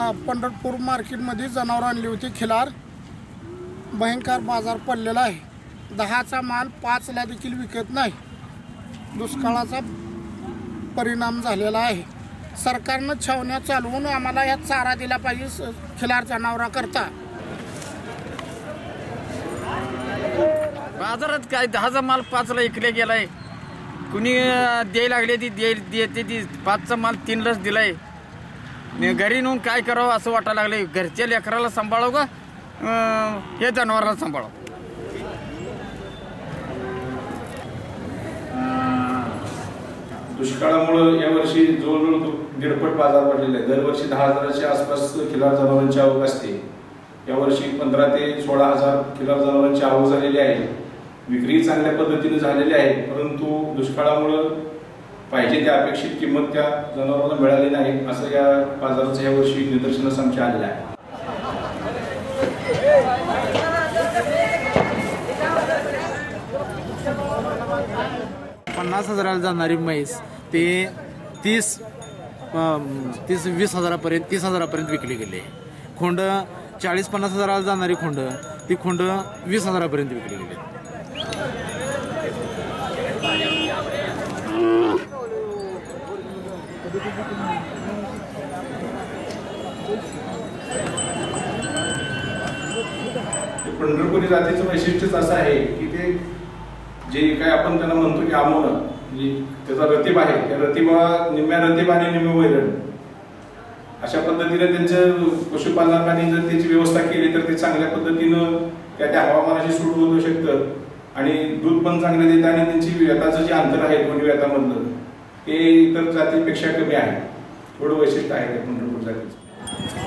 पंढरपूर मार्केटमध्ये जनावरं आणली होती खिलार. भयंकर बाजार पडलेला आहे. दहाचा माल पाचला देखील विकत नाही. दुष्काळाचा परिणाम झालेला आहे. सरकारनं छावण्या चालवून आम्हाला यात चारा दिला पाहिजे स- खिलार जनावराकरता. बाजारात काय दहाचा माल पाचला इकले गेलाय. कुणी द्यायला लागले ती दे देते ती. पाचचा माल तीनलाच दिलाय. घरी नेऊन काय करावं असं वाटायला लागले घरच्या लेकराला सांभाळव का? हे जनावराला सांभाळावं. दुष्काळामुळं यावर्षी जवळजवळ दीडपट बाजार वाढलेला आहे. दरवर्षी दहा हजाराच्या आसपास खिलार जनावरांची आवक असते. यावर्षी पंधरा ते सोळा हजार खिलार जनावरांची आवक झालेली आहे. विक्री चांगल्या पद्धतीने झालेली आहे परंतु दुष्काळामुळं पाहिजे त्या अपेक्षित किंमत त्या जनावरांना मिळाली नाही असं या बाजाराचं यावर्षी निदर्शनास आमच्या आलेलं आहे. पन्नास हजाराला जाणारी म्हैस ते तीस तीस वीस हजारापर्यंत तीस हजारापर्यंत विकली गेली खोंड चाळीस पन्नास हजाराला जाणारी खोंड ती खोंड वीस हजारापर्यंत विकली गेली पंढरपुरी जातीचं वैशिष्ट्यच असं आहे की ते जे काय आपण त्यांना म्हणतो की आमोन म्हणजे त्याचा रतीब आहे. त्या रतीबा निम्म्या रतीब आणि निम्मे वैरण. अशा पद्धतीने त्यांचं पशुपालकांनी जर त्याची व्यवस्था केली तर ते चांगल्या पद्धतीनं त्या त्या हवामानाशी सूट होऊ शकतं. आणि दूध पण चांगलं देतं आणि त्यांची व्यताचं जे अंतर आहे दोन्ही व्यतामधलं ते इतर जातीपेक्षा कमी आहे. थोडं वैशिष्ट्य आहे पंढरपूर जातीचं